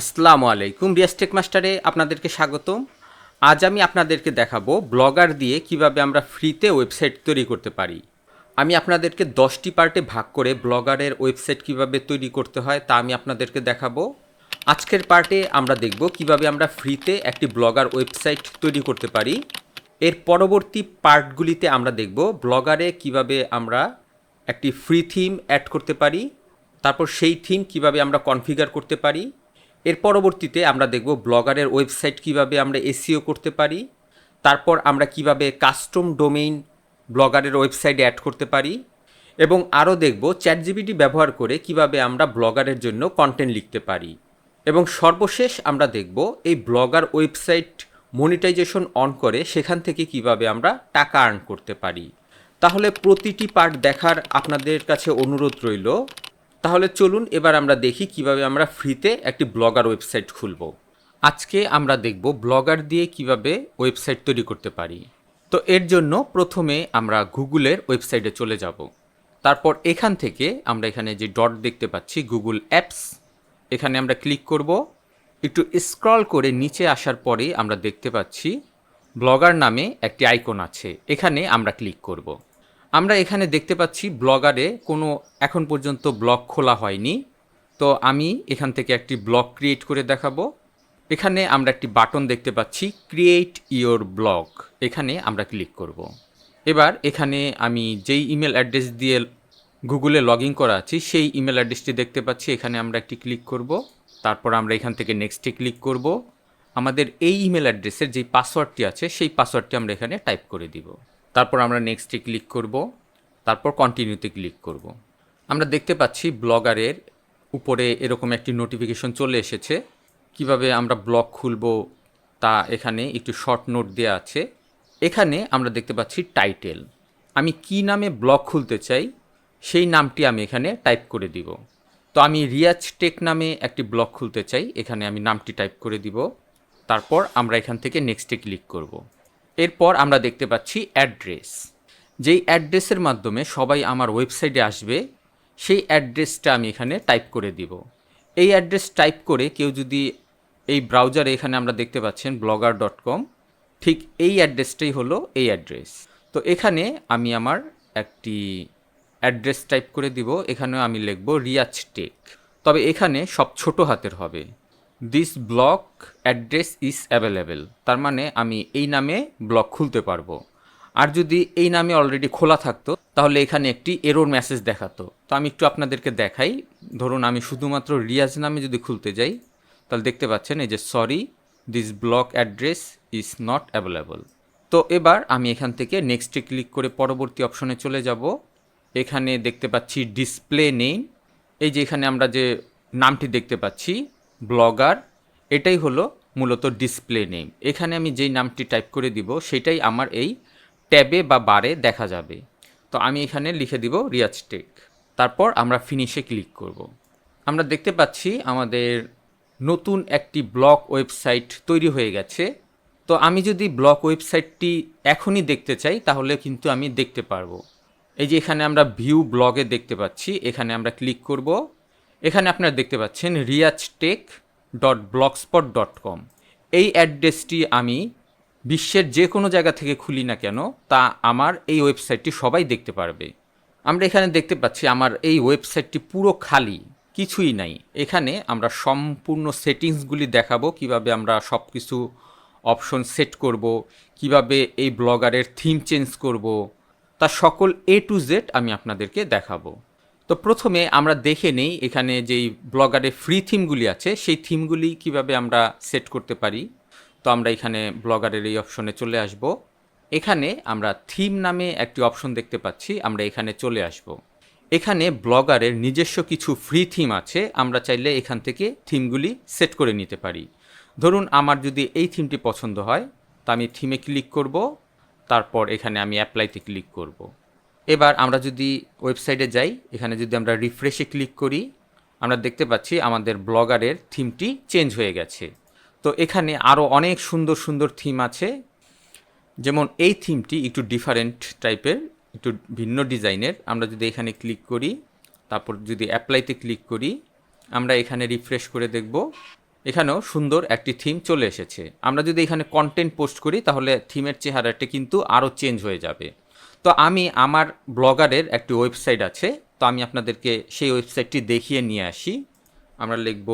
আসসালামু আলাইকুম রিয়াস্টেক মাস্টারে, আপনাদেরকে স্বাগতম। আজ আমি আপনাদেরকে দেখাবো ব্লগার দিয়ে কীভাবে আমরা ফ্রিতে ওয়েবসাইট তৈরি করতে পারি। আমি আপনাদেরকে দশটি পার্টে ভাগ করে ব্লগারের ওয়েবসাইট কীভাবে তৈরি করতে হয় তা আমি আপনাদেরকে দেখাবো। আজকের পার্টে আমরা দেখব কীভাবে আমরা ফ্রিতে একটি ব্লগার ওয়েবসাইট তৈরি করতে পারি। এর পরবর্তী পার্টগুলিতে আমরা দেখব ব্লগারে কীভাবে আমরা একটি ফ্রি থিম অ্যাড করতে পারি, তারপর সেই থিম কীভাবে আমরা কনফিগার করতে পারি এর পরবর্তীতে আমরা দেখব ব্লগারের ওয়েবসাইট কীভাবে আমরা এসিও করতে পারি, তারপর আমরা কীভাবে কাস্টম ডোমেইন ব্লগারের ওয়েবসাইটে অ্যাড করতে পারি, এবং আরও দেখব চ্যাট জিবিটি ব্যবহার করে কীভাবে আমরা ব্লগারের জন্য কন্টেন্ট লিখতে পারি। এবং সর্বশেষ আমরা দেখব এই ব্লগার ওয়েবসাইট মনিটাইজেশন অন করে সেখান থেকে কীভাবে আমরা টাকা আর্ন করতে পারি। তাহলে প্রতিটি পার্ট দেখার আপনাদের কাছে অনুরোধ রইল তাহলে চলুন এবার আমরা দেখি কীভাবে আমরা ফ্রিতে একটি ব্লগার ওয়েবসাইট খুলব। আজকে আমরা দেখব ব্লগার দিয়ে কীভাবে ওয়েবসাইট তৈরি করতে পারি। তো এর জন্য প্রথমে আমরা গুগলের ওয়েবসাইটে চলে যাব। তারপর এখান থেকে আমরা এখানে যে ডট দেখতে পাচ্ছি, গুগল অ্যাপস, এখানে আমরা ক্লিক করব। একটু স্ক্রল করে নিচে আসার পরেই আমরা দেখতে পাচ্ছি, ব্লগার নামে একটি আইকন আছে। এখানে আমরা ক্লিক করব। আমরা এখানে দেখতে পাচ্ছি ব্লগারে কোনো এখন পর্যন্ত ব্লগ খোলা হয়নি। তো আমি এখান থেকে একটি ব্লগ ক্রিয়েট করে দেখাবো। এখানে আমরা একটি বাটন দেখতে পাচ্ছি, ক্রিয়েট ইওর ব্লগ। এখানে আমরা ক্লিক করব। এবার এখানে আমি যেই ইমেল অ্যাড্রেস দিয়ে গুগলে লগ ইন করা আছি, সেই ইমেল অ্যাড্রেসটি দেখতে পাচ্ছি। এখানে আমরা একটি ক্লিক করব। তারপর আমরা এখান থেকে নেক্সটে ক্লিক করব। আমাদের এই ইমেল অ্যাড্রেসের যে পাসওয়ার্ডটি আছে, সেই পাসওয়ার্ডটি আমরা এখানে টাইপ করে দিব। তারপর আমরা নেক্সটে ক্লিক করব, তারপর কন্টিনিউতে ক্লিক করব। আমরা দেখতে পাচ্ছি ব্লগারের উপরে এরকম একটি নোটিফিকেশন চলে এসেছে। কীভাবে আমরা ব্লগ খুলব তা এখানে একটু শর্ট নোট দেওয়া আছে। এখানে আমরা দেখতে পাচ্ছি টাইটেল আমি কি নামে ব্লগ খুলতে চাই, সেই নামটি আমি এখানে টাইপ করে দিব। তো আমি রিয়াজ টেক নামে একটি ব্লগ খুলতে চাই, এখানে আমি নামটি টাইপ করে দিব। তারপর আমরা এখান থেকে নেক্সটে ক্লিক করব। এরপর আমরা দেখতে পাচ্ছি অ্যাড্রেস। যেই অ্যাড্রেসের মাধ্যমে সবাই আমার ওয়েবসাইটে আসবে, সেই অ্যাড্রেসটা আমি এখানে টাইপ করে দিব। এই অ্যাড্রেস টাইপ করে কেউ যদি এই ব্রাউজারে এখানে আমরা দেখতে পাচ্ছেন ব্লগার ডট কম, ঠিক এই অ্যাড্রেসটাই হলো এই অ্যাড্রেস। তো এখানে আমি আমার একটি অ্যাড্রেস টাইপ করে দিব, এখানেও আমি লিখব রিয়াজ টেক। তবে এখানে সব ছোট হাতের হবে। This block address is available তার মানে আমি এই নামে ব্লক খুলতে পারব। আর যদি এই নামে অলরেডি খোলা থাকতো, তাহলে এখানে একটি এরোর মেসেজ দেখাতো। তো আমি একটু আপনাদেরকে দেখাই। ধরুন আমি শুধুমাত্র রিয়াজ নামে যদি খুলতে যাই, তাহলে দেখতে পাচ্ছেন এই যে sorry this block address is not available তো এবার আমি এখান থেকে নেক্সটে ক্লিক করে পরবর্তী অপশনে চলে যাব। এখানে দেখতে পাচ্ছি ডিসপ্লে নেই এই যে এখানে আমরা যে নামটি দেখতে পাচ্ছি ব্লগার, এটাই হলো মূলত ডিসপ্লে নেম। এখানে আমি যেই নামটি টাইপ করে দিব, সেটাই আমার এই ট্যাবে বা বারে দেখা যাবে। তো আমি এখানে লিখে দিব রিয়াজ টেক। তারপর আমরা ফিনিশে ক্লিক করব। আমরা দেখতে পাচ্ছি আমাদের নতুন একটি ব্লগ ওয়েবসাইট তৈরি হয়ে গেছে। তো আমি যদি ব্লগ ওয়েবসাইটটি এখনই দেখতে চাই, তাহলে কিন্তু আমি দেখতে পারব। এই যে এখানে আমরা ভিউ ব্লগে দেখতে পাচ্ছি, এখানে আমরা ক্লিক করব। এখানে আপনারা দেখতে পাচ্ছেন Riaz tech dot blogspot dot com এই অ্যাড্রেসটি আমি বিশ্বের যে কোনো জায়গা থেকে খুলি না কেন, তা আমার এই ওয়েবসাইটটি সবাই দেখতে পারবে। আমরা এখানে দেখতে পাচ্ছি আমার এই ওয়েবসাইটটি পুরো খালি, কিছুই নাই। এখানে আমরা সম্পূর্ণ সেটিংসগুলি দেখাবো, কীভাবে আমরা সব কিছু অপশন সেট করব, কীভাবে এই ব্লগারের থিম চেঞ্জ করব, তা সকল এ টু জেড আমি আপনাদেরকে দেখাবো। তো প্রথমে আমরা দেখে নেই এখানে যেই ব্লগারের ফ্রি থিমগুলি আছে, সেই থিমগুলি কীভাবে আমরা সেট করতে পারি। তো আমরা এখানে ব্লগারের এই অপশনে চলে আসব। এখানে আমরা থিম নামে একটি অপশন দেখতে পাচ্ছি, আমরা এখানে চলে আসব। এখানে ব্লগারের নিজস্ব কিছু ফ্রি থিম আছে, আমরা চাইলে এখান থেকে থিমগুলি সেট করে নিতে পারি। ধরুন আমার যদি এই থিমটি পছন্দ হয়, তা আমি থিমে ক্লিক করব, তারপর এখানে আমি অ্যাপ্লাইতে ক্লিক করব। এবার আমরা যদি ওয়েবসাইটে যাই, এখানে যদি আমরা রিফ্রেশে ক্লিক করি, আমরা দেখতে পাচ্ছি আমাদের ব্লগারের থিমটি চেঞ্জ হয়ে গেছে। তো এখানে আরও অনেক সুন্দর সুন্দর থিম আছে। যেমন এই থিমটি একটু ডিফারেন্ট টাইপের একটু ভিন্ন ডিজাইনের। আমরা যদি এখানে ক্লিক করি, তারপর যদি অ্যাপ্লাইতে ক্লিক করি, আমরা এখানে রিফ্রেশ করে দেখব। এখানেও সুন্দর একটি থিম চলে এসেছে। আমরা যদি এখানে কন্টেন্ট পোস্ট করি, তাহলে থিমের চেহারাটি কিন্তু আরও চেঞ্জ হয়ে যাবে। তো আমি আমার ব্লগারের একটি ওয়েবসাইট আছে, তো আমি আপনাদেরকে সেই ওয়েবসাইটটি দেখিয়ে নিয়ে আসি। আমরা লিখব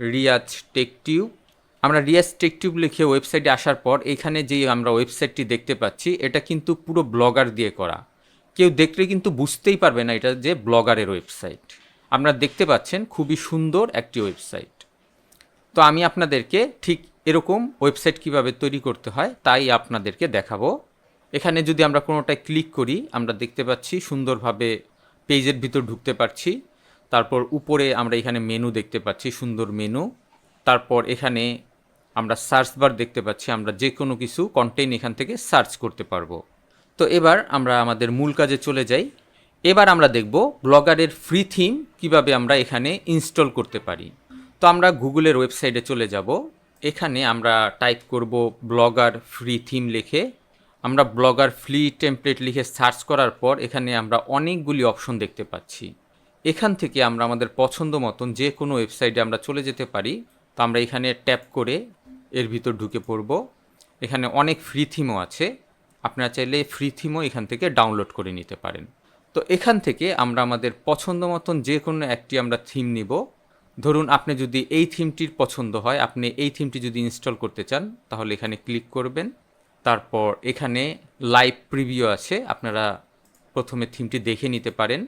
রিয়াজ টেকটিউব আমরা রিয়াজ টেকটিউব লিখে ওয়েবসাইটে আসার পর এখানে যে আমরা ওয়েবসাইটটি দেখতে পাচ্ছি, এটা কিন্তু পুরো ব্লগার দিয়ে করা। কেউ দেখলে কিন্তু বুঝতেই পারবে না এটা যে ব্লগারের ওয়েবসাইট। আপনারা দেখতে পাচ্ছেন খুবই সুন্দর একটি ওয়েবসাইট। তো আমি আপনাদেরকে ঠিক এরকম ওয়েবসাইট কীভাবে তৈরি করতে হয়, তাই আপনাদেরকে দেখাবো। এখানে যদি আমরা কোনোটায় ক্লিক করি, আমরা দেখতে পাচ্ছি সুন্দরভাবে পেজের ভিতর ঢুকতে পারছি। তারপর উপরে আমরা এখানে মেনু দেখতে পাচ্ছি, সুন্দর মেনু তারপর এখানে আমরা সার্চ বার দেখতে পাচ্ছি, আমরা যে কোনো কিছু কন্টেন্ট এখান থেকে সার্চ করতে পারব। তো এবার আমরা আমাদের মূল কাজে চলে যাই। এবার আমরা দেখব ব্লগারের ফ্রি থিম কীভাবে আমরা এখানে ইনস্টল করতে পারি। তো আমরা গুগলের ওয়েবসাইটে চলে যাব। এখানে আমরা টাইপ করব ব্লগার ফ্রি থিম লিখে। আমরা ব্লগার ফ্রি টেমপ্লেট লিখে সার্চ করার পর এখানে আমরা অনেকগুলি অপশন দেখতে পাচ্ছি। এখান থেকে আমরা আমাদের পছন্দ মতন যে কোনো ওয়েবসাইটে আমরা চলে যেতে পারি। তো আমরা এখানে ট্যাপ করে এর ভিতর ঢুকে পড়ব। এখানে অনেক ফ্রি থিমও আছে। আপনারা চাইলে ফ্রি থিমও এখান থেকে ডাউনলোড করে নিতে পারেন। তো এখান থেকে আমরা আমাদের পছন্দ মতন যে কোনো একটি আমরা থিম নিব। ধরুন আপনি যদি এই থিমটির পছন্দ হয়, আপনি এই থিমটি যদি ইনস্টল করতে চান, তাহলে এখানে ক্লিক করবেন। তারপর এখানে লাইভ প্রিভিউ আছে, আপনারা প্রথমে থিমটি দেখে নিতে পারেন।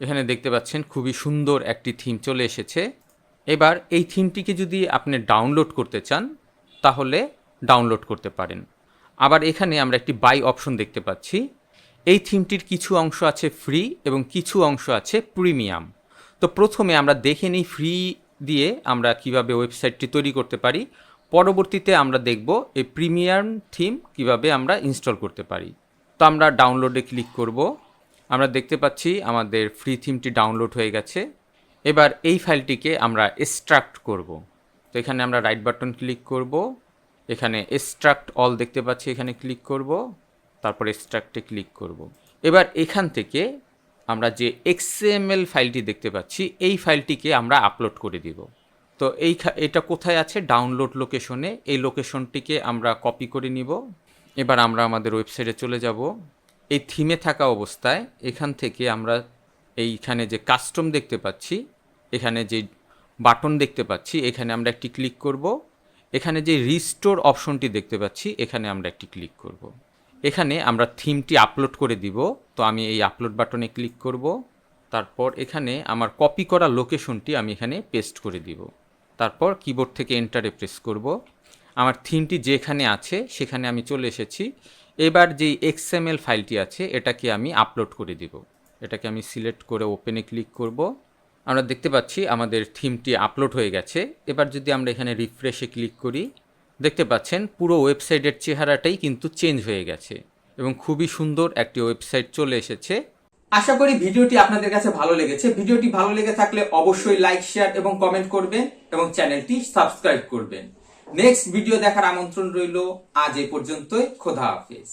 এখানে দেখতে পাচ্ছেন খুবই সুন্দর একটি থিম চলে এসেছে। এবার এই থিমটিকে যদি আপনি ডাউনলোড করতে চান, তাহলে ডাউনলোড করতে পারেন। আবার এখানে আমরা একটি বাই অপশন দেখতে পাচ্ছি। এই থিমটির কিছু অংশ আছে ফ্রি এবং কিছু অংশ আছে প্রিমিয়াম তো প্রথমে আমরা দেখে নিই ফ্রি দিয়ে আমরা কীভাবে ওয়েবসাইটটি তৈরি করতে পারি। পরবর্তীতে আমরা দেখব এই প্রিমিয়াম থিম কীভাবে আমরা ইনস্টল করতে পারি। তো আমরা ডাউনলোডে ক্লিক করব। আমরা দেখতে পাচ্ছি আমাদের ফ্রি থিমটি ডাউনলোড হয়ে গেছে। এবার এই ফাইলটিকে আমরা এক্সট্রাক্ট করব। তো এখানে আমরা রাইট বাটন ক্লিক করব। এখানে এক্সট্রাক্ট অল দেখতে পাচ্ছি, এখানে ক্লিক করব। তারপর এক্সট্রাক্টে ক্লিক করব। এবার এখান থেকে আমরা যে এক্সএমএল ফাইলটি দেখতে পাচ্ছি, এই ফাইলটিকে আমরা আপলোড করে দিব। তো এই এটা কোথায় আছে? ডাউনলোড লোকেশনে এই লোকেশনটিকে আমরা কপি করে নিব। এবার আমরা আমাদের ওয়েবসাইটে চলে যাব। এই থিমে থাকা অবস্থায় এখান থেকে আমরা এইখানে যে কাস্টম দেখতে পাচ্ছি, এখানে যে বাটন দেখতে পাচ্ছি, এখানে আমরা একটি ক্লিক করব। এখানে যে রিস্টোর অপশনটি দেখতে পাচ্ছি, এখানে আমরা একটি ক্লিক করব। এখানে আমরা থিমটি আপলোড করে দিব। তো আমি এই আপলোড বাটনে ক্লিক করব। তারপর এখানে আমার কপি করা লোকেশনটি আমি এখানে পেস্ট করে দিব। তারপর কিবোর্ড থেকে এন্টারে প্রেস করব। আমার থিমটি যেখানে আছে, সেখানে আমি চলে এসেছি। এবার যেই এক্সএমএল ফাইলটি আছে, এটাকে আমি আপলোড করে দিব। এটাকে আমি সিলেক্ট করে ওপেনে ক্লিক করব। আমরা দেখতে পাচ্ছি আমাদের থিমটি আপলোড হয়ে গেছে। এবার যদি আমরা এখানে রিফ্রেশে ক্লিক করি, দেখতে পাচ্ছেন পুরো ওয়েবসাইটের চেহারাটাই কিন্তু চেঞ্জ হয়ে গেছে এবং খুবই সুন্দর একটি ওয়েবসাইট চলে এসেছে। আশা করি ভিডিওটি আপনাদের কাছে ভালো লেগেছে। ভিডিওটি ভালো লেগে থাকলে অবশ্যই লাইক শেয়ার এবং কমেন্ট করবেন এবং চ্যানেলটি সাবস্ক্রাইব করবেন। নেক্সট ভিডিও দেখার আমন্ত্রণ রইল। আজ এ পর্যন্তই। খোদা হাফেজ।